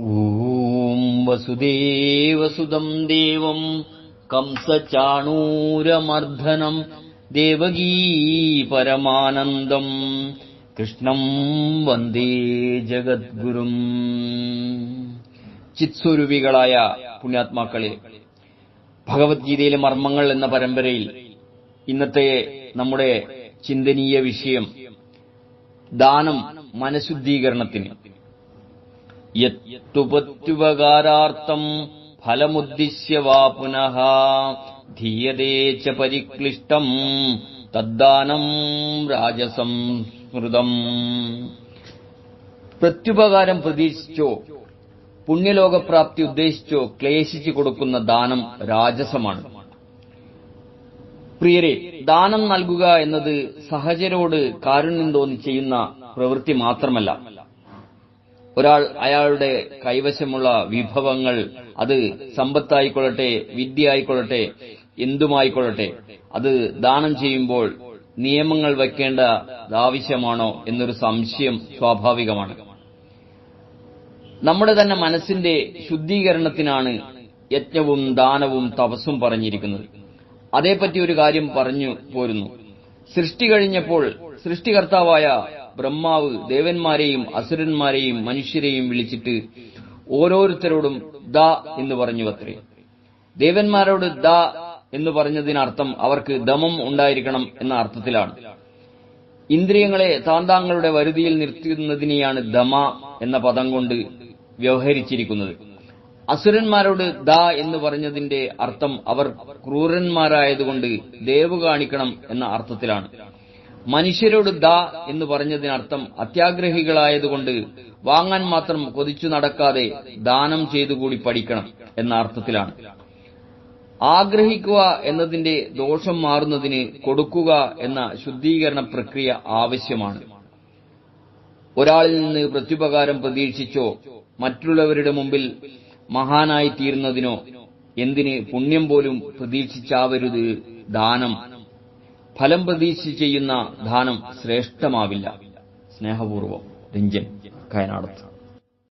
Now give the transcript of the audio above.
ॐ वसुदेवसुदम् देवम् कंसचाणूरमर्दनम् देवगी परमानन्दम् കൃഷ്ണം വന്ദേ ജഗദ്ഗുരും ചിത്സ്വരൂപികളായ പുണ്യാത്മാക്കളെ ഭഗവത്ഗീതയിലെ മർമ്മങ്ങൾ എന്ന പരമ്പരയിൽ ഇന്നത്തെ നമ്മുടെ ചിന്തനീയ വിഷയം ദാനം മനഃശുദ്ധീകരണത്തിന് യത്തുപത്യുപകാരാർത്ഥം ഫലമുദ്ദിശ്യ വാ പുനഃ. ധീയതേ ച പരിക്ലിഷ്ടം തദ്ദാനം രാജസം സ്മൃതം. പ്രത്യുപകാരം പ്രതീക്ഷിച്ചോ പുണ്യലോകപ്രാപ്തി ഉദ്ദേശിച്ചോ ക്ലേശിച്ചു കൊടുക്കുന്ന ദാനം രാജസമാണ്. പ്രിയരെ ദാനം നൽകുക എന്നത് സഹചരോട് കാരുണ്യം തോന്നി ചെയ്യുന്ന പ്രവൃത്തി മാത്രമല്ല. ഒരാൾ അയാളുടെ കൈവശമുള്ള വിഭവങ്ങൾ അത് സമ്പത്തായിക്കൊള്ളട്ടെ വിദ്യ ആയിക്കൊള്ളട്ടെ എന്തുമായിക്കൊള്ളട്ടെ അത് ദാനം ചെയ്യുമ്പോൾ നിയമങ്ങൾ വെക്കേണ്ട ആവശ്യമാണോ എന്നൊരു സംശയം സ്വാഭാവികമാണ്. നമ്മുടെ തന്നെ മനസ്സിന്റെ ശുദ്ധീകരണത്തിനാണ് യജ്ഞവും ദാനവും തപസ്സും പറഞ്ഞിരിക്കുന്നത്. അതേപ്പറ്റി ഒരു കാര്യം പറഞ്ഞു പോരുന്നു. സൃഷ്ടി കഴിഞ്ഞപ്പോൾ സൃഷ്ടികർത്താവായ ബ്രഹ്മാവ് ദേവന്മാരെയും അസുരന്മാരെയും മനുഷ്യരെയും വിളിച്ചിട്ട് ഓരോരുത്തരോടും ദ എന്ന് പറഞ്ഞു അത്രേ ദേവന്മാരോട് ദ എന്ന് പറഞ്ഞതിനർത്ഥം അവർക്ക് ദമം ഉണ്ടായിരിക്കണം എന്ന അർത്ഥത്തിലാണ്. ഇന്ദ്രിയങ്ങളെ താന്താങ്ങളുടെ വരുതിയിൽ നിർത്തുന്നതിനെയാണ് ദമ എന്ന പദം കൊണ്ട് വ്യവഹരിച്ചിരിക്കുന്നത്. അസുരന്മാരോട് ദ എന്ന് പറഞ്ഞതിന്റെ അർത്ഥം അവർ ക്രൂരന്മാരായതുകൊണ്ട് ദേവ് കാണിക്കണം എന്ന അർത്ഥത്തിലാണ്. മനുഷ്യരോട് ദ എന്ന് പറഞ്ഞതിനർത്ഥം അത്യാഗ്രഹികളായതുകൊണ്ട് വാങ്ങാൻ മാത്രം കൊതിച്ചു നടക്കാതെ ദാനം ചെയ്തുകൂടി പഠിക്കണം എന്ന അർത്ഥത്തിലാണ്. ആഗ്രഹിക്കുക എന്നതിന്റെ ദോഷം മാറുന്നതിന് കൊടുക്കുക എന്ന ശുദ്ധീകരണ പ്രക്രിയ ആവശ്യമാണ്. ഒരാളിൽ നിന്ന് പ്രത്യുപകാരം പ്രതീക്ഷിച്ചോ മറ്റുള്ളവരുടെ മുമ്പിൽ മഹാനായി തീരുന്നതിനോ എന്തിന് പുണ്യം പോലും പ്രതീക്ഷിച്ചാവരുത് ദാനം ഫലം പ്രതീക്ഷിച്ച് ചെയ്യുന്ന ദാനം ശ്രേഷ്ഠമാവില്ല. സ്നേഹപൂർവം രഞ്ജൻ കയനാടത്ത്.